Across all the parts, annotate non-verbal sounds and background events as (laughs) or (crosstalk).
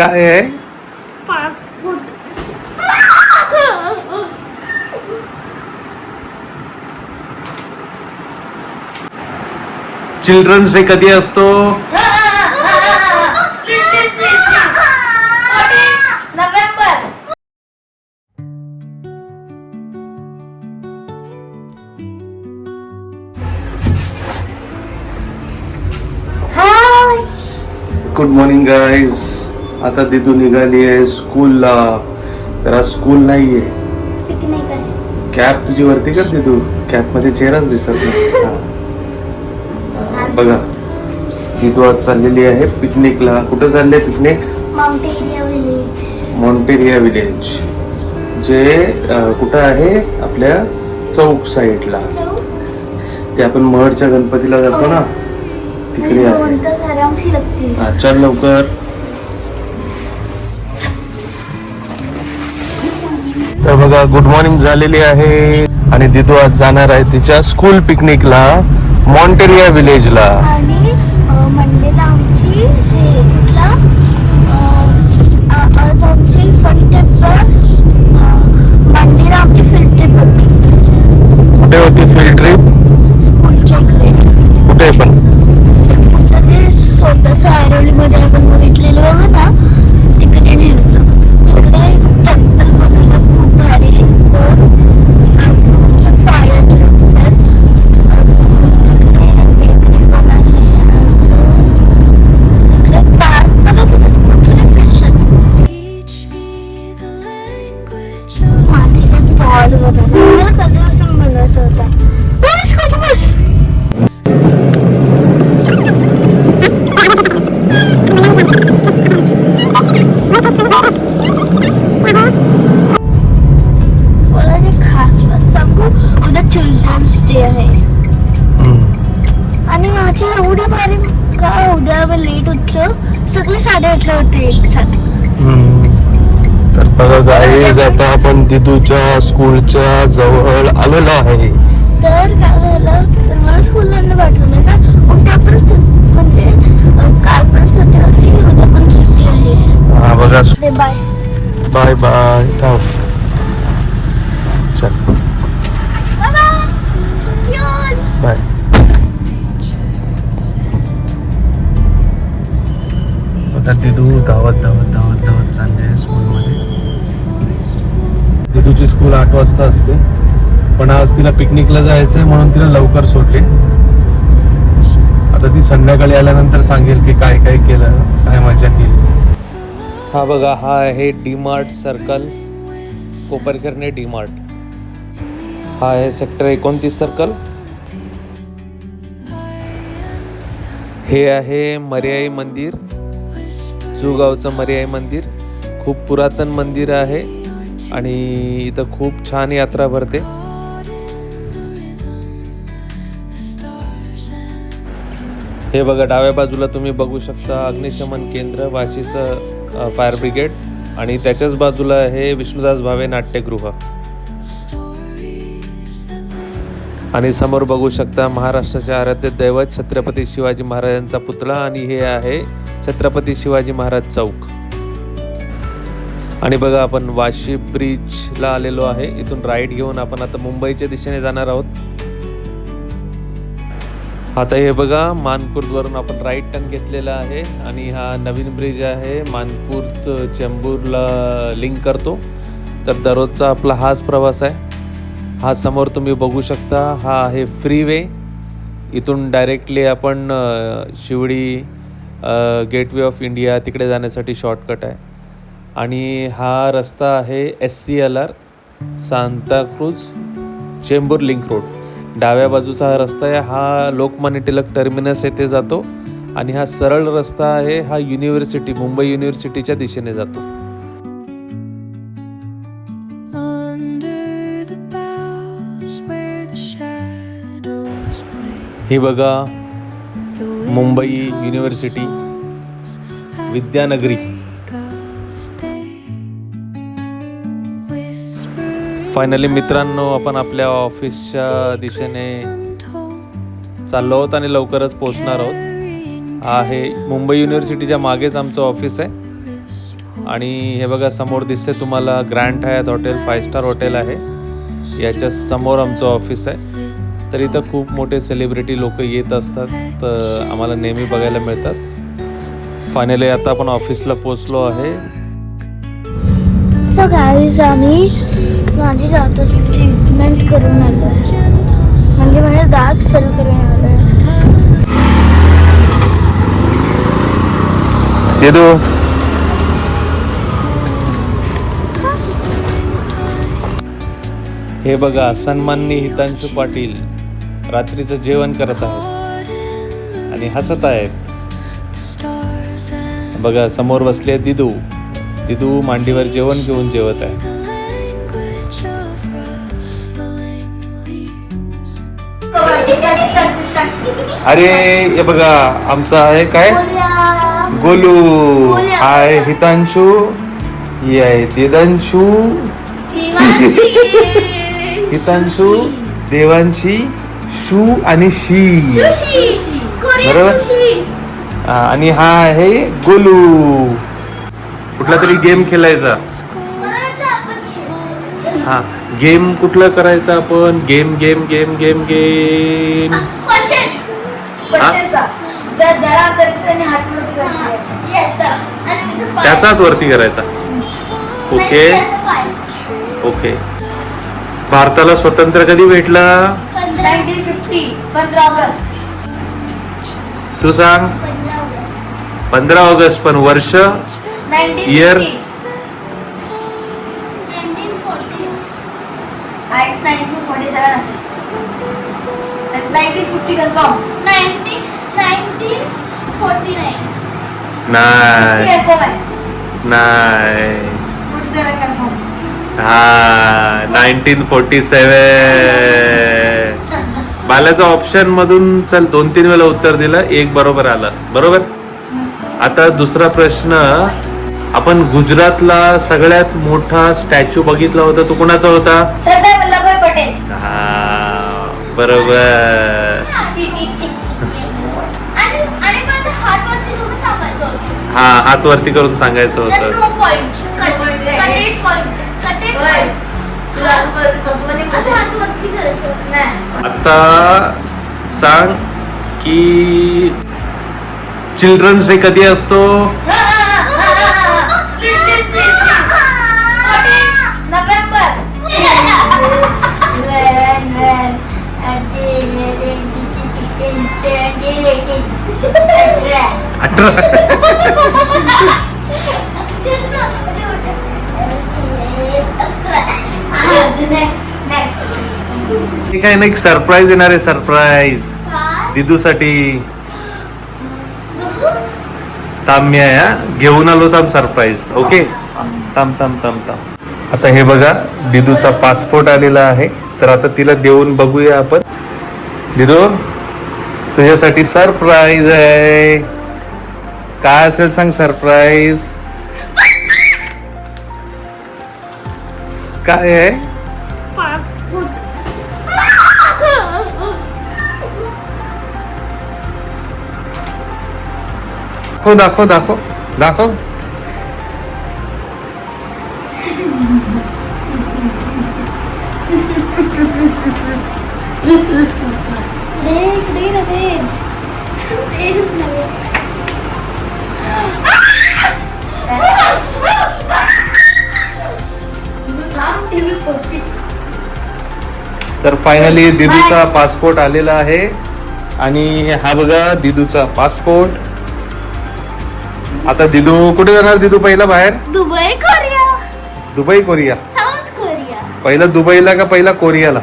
काय आहे? Passport. Children's day कधी असतो? November. Hi. Good morning guys आता दिदू निघाली आहे स्कूलला तर आज स्कूल नाहीये. आहे कॅप तुझी वरती कर दिदू कॅपमध्ये चेहराच दिसत नाही. हा. बघा. दिदू आज चाललेली आहे पिकनिकला. कुठं चालले पिकनिक? मॉन्टेरिया विलेज जे कुठं आहे? आपल्या चौक साईडला. ते आपण महडच्या गणपतीला जातो ना. तिकडे आहे. हा, चल लवकर. तर बघा गुड मॉर्निंग झालेली आहे. आणि तिथू आज जाणार आहे तिच्या स्कूल पिकनिकला मॉन्टेरिया विलेजला आणि अ, मंडेला आमची कुठला? अ, आ- आज आमची फन ट्रिपवर मंडेला आमची फील्ड ट्रिप होती. कुठे होती फील्ड ट्रिप स्कूलच्या इकडे. कुठे पण. स्वतःच बॉल मला होता बस बस मला ते खास सांगू उद्या चिल्ड्रन्स डे आहे आणि माझी एवढी भारी का उद्या लेट उठलं सगळे साडेआठला उठले एक साथ तर बघा गाईज आता आपण दिदूच्या स्कूलच्या जवळ आलेलो आहे. तर काय झालं तर मला स्कूलला पाठवलं ना उद्या पण सुट- म्हणजे अं, काल पण सुट्टी होती उद्या पण सुट्टी आहे. हा बघा. बाय. Bye bye. थांब. चल. बाय. आता दिदू धावत धावत तुझी स्कूल आठ वाजता असते. पण आज तिला पिकनिकला जायचं आहे म्हणून तिला लवकर सोडले. आता ती संध्याकाळी आल्यानंतर सांगेल की काय काय केलं काय मजा केली. हा बघा हा आहे डी मार्ट सर्कल कोपरकरने डी मार्ट हा आहे सेक्टर एकोणतीस सर्कल हे आहे मर्याई मंदिर. जुगावचं मर्याई मंदिर. खूप पुरातन मंदिर आहे. आणि इथं खूप छान यात्रा भरते. हे बघा डाव्या बाजूला तुम्ही बघू शकता अग्निशमन केंद्र वाशीचं फायर ब्रिगेड आणि त्याच्याच बाजूला आहे विष्णुदास भावे नाट्यगृह. आणि समोर बघू शकता महाराष्ट्राचे आराध्य दैवत छत्रपती शिवाजी महाराजांचा पुतळा आणि हे आहे छत्रपती शिवाजी महाराज चौक. आणि बघा आपण वाशी ब्रिजला आलेलो आहे. इथून राईड घेऊन आपण आता मुंबईच्या दिशेने जाणार आहोत. आता हे बघा मानकुर्दवरून आपण राईट टर्न घेतलेला आहे आणि हा नवीन ब्रिज आहे. मानकुर्द चेंबूरला लिंक करतो. तर दररोजचा आपला हाच प्रवास आहे. हा समोर तुम्ही बघू शकता हा आहे फ्री वे इथून डायरेक्टली आपण शिवडी गेटवे ऑफ इंडिया तिकडे जाण्यासाठी शॉर्टकट आहे. आणि हा रस्ता आहे S C L R Santacruz Chembur link road डाव्या बाजूचा हा रस्ता आहे हा लोकमान्य टिळक टर्मिनस येथे जातो आणि हा सरळ रस्ता आहे हा युनिव्हर्सिटी मुंबई युनिव्हर्सिटीच्या दिशेने जातो. ही बघा मुंबई युनिव्हर्सिटी विद्यानगरी फायनली मित्रांनो आपण आपल्या ऑफिसच्या दिशेने चाललो आहोत आणि लवकरच पोचणार आहोत. आहे मुंबई युनिव्हर्सिटीच्या मागेच आमचं ऑफिस आहे. आणि हे बघा समोर दिसते तुम्हाला grand Hyatt hotel five star hotel आहे. याच्या समोर आमचं ऑफिस आहे. तर इथं खूप मोठे सेलिब्रिटी लोक येत असतात. तर आम्हाला नेहमी बघायला मिळतात. फायनली आता आपण ऑफिसला पोचलो आहे. आम्ही माझी ट्रीटमेंट करून म्हणजे माझे दात फेल करून आलो. हे बघा सन्माननी हितांशु पाटील रात्रीचं जेवण करत आहेत. आणि हसत आहेत. बघा समोर बसले दिदू. दिदू मांडीवर जेवण घेऊन जेवत आहे. अरे हे बघा आमचा आहे काय? गोलू. हाय हितांशू. ही आहे दिदांशू. (laughs) हितांशू देवांशी शू आणि शी. बरोबर? आणि हा आहे गोलू. कुठला तरी गेम खेळायचा. हा गेम कुठला करायचा आपण? Game game game game game. त्याचाच वरती करायचा. ओके. ओके. भारताला स्वतंत्र कधी भेटला? पंधरा ऑगस्ट. तू सांग. पंधरा ऑगस्ट. पण वर्ष? Year? नाही नाही हा नाईन्टीन फोर्टी सेवन बाल्याचा ऑप्शन मधून चल दोन तीन वेळा उत्तर दिलं एक बरोबर आलं. बरोबर? आता दुसरा प्रश्न आपण गुजरातला सगळ्यात मोठा स्टॅच्यू बघितला होता तो कुणाचा होता? हा बरोबर. हा हात. वरती करून सांगायचं होतं. आता सांग की चिल्ड्रन्स डे कधी असतो? हे काय ना एक सरप्राईज येणार आहे सरप्राईज दिदूसाठी. ताम्या या घेऊन आलो थांब सरप्राईज ओके थांब थांब थांब थांब. आता हे बघा दिदूचा पासपोर्ट आलेला आहे. तर आता तिला देऊन बघूया आपण. दिदू तुझ्यासाठी सरप्राईज आहे. काय असेल सांग सरप्राईज? काय आहे? दाखव दाखव दाखव. दाखव देख. देख देख. तर फायनली दिदूचा पासपोर्ट आलेला आहे. आणि हा बघा दिदूचा पासपोर्ट आता दिदू कुठे जाणार दिदू पहिला बाहेर? Dubai Korea. Dubai Korea. पहिला दुबईला का पहिला कोरियाला?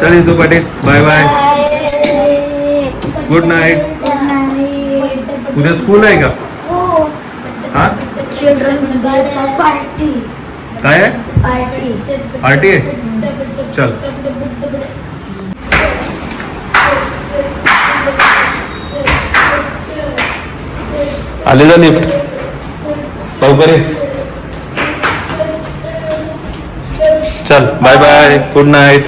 चल येतो Patil. Bye bye good night उद्या स्कूल आहे का? हा? चिल्ड्रन्स डेचा पार्टी काय आहे? पार्टी पार्टी आहे? चल. आले जा लिफ्ट लवकर ये. चल. Bye bye good night